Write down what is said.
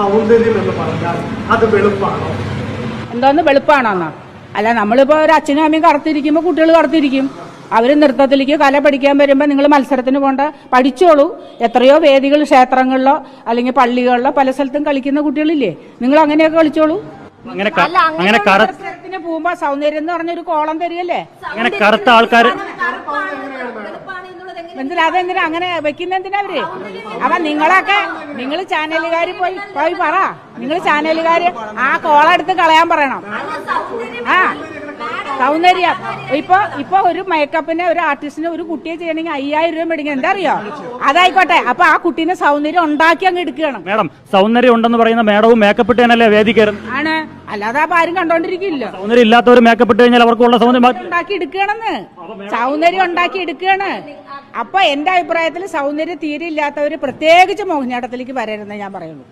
സൗന്ദര്യം എന്ന് പറഞ്ഞാൽ അത് വെളുപ്പാണോ? എന്തോന്ന് വെളുപ്പാണോന്നാ? അല്ല നമ്മളിപ്പോ ഒരു അച്ഛനും അമ്മയും കറുത്തിരിക്കുമ്പോ കുട്ടികൾ കറുത്തിരിക്കും. അവർ നൃത്തത്തിലേക്ക് കല പഠിക്കാൻ വരുമ്പോൾ നിങ്ങൾ മത്സരത്തിന് പോണ്ട. പഠിച്ചോളൂ. എത്രയോ വേദികൾ ക്ഷേത്രങ്ങളിലോ അല്ലെങ്കിൽ പള്ളികളിലോ പല സ്ഥലത്തും കളിക്കുന്ന കുട്ടികളില്ലേ? നിങ്ങൾ അങ്ങനെയൊക്കെ കളിച്ചോളൂ. അങ്ങനെ അങ്ങനെ മത്സരത്തിന് പോകുമ്പോ സൗന്ദര്യം എന്ന് പറഞ്ഞൊരു കോളം തരികല്ലേ അങ്ങനെ കറുത്ത ആൾക്കാർ എന്തിനാ അതെന്തിനാ അങ്ങനെ വെക്കുന്ന എന്തിനാ അവർ? അപ്പൊ നിങ്ങളൊക്കെ നിങ്ങൾ ചാനലുകാർ പോയി പോയി പറ. നിങ്ങൾ ചാനലുകാർ ആ കോളെടുത്ത് കളയാൻ പറയണം. ആ സൗന്ദര്യം. ഇപ്പൊ ഇപ്പൊ ഒരു മേക്കപ്പിന് ഒരു ആർട്ടിസ്റ്റിന് ഒരു കുട്ടിയെ ചെയ്യണമെങ്കിൽ അയ്യായിരം രൂപ മേടിക്കണം എന്താ അറിയോ അതായിക്കോട്ടെ. അപ്പൊ ആ കുട്ടീനെ സൗന്ദര്യം ഉണ്ടാക്കി അങ്ങ് എടുക്കണം മേഡം സൗന്ദര്യം ഉണ്ടെന്ന് പറയുന്ന മേഡവും മേക്കപ്പ് ഇട്ട് തന്നെയല്ലേ വേദി കയറും ആണ്. അല്ലാതെ അപ്പൊ ആരും കണ്ടോണ്ടിരിക്കില്ല. സൗന്ദര്യം ഇല്ലാത്തവർ മേക്കപ്പ് ഇട്ട് കഴിഞ്ഞാൽ അവർക്കുള്ള സൗന്ദര്യം ഉണ്ടാക്കി എടുക്കണെന്ന് സൗന്ദര്യം ഉണ്ടാക്കി എടുക്കുകയാണ്. അപ്പൊ എന്റെ അഭിപ്രായത്തിൽ സൗന്ദര്യം തീരെ ഇല്ലാത്തവർ പ്രത്യേകിച്ച് മോഹിനിയാട്ടത്തിലേക്ക് വരരുതെന്ന് ഞാൻ പറയുള്ളൂ.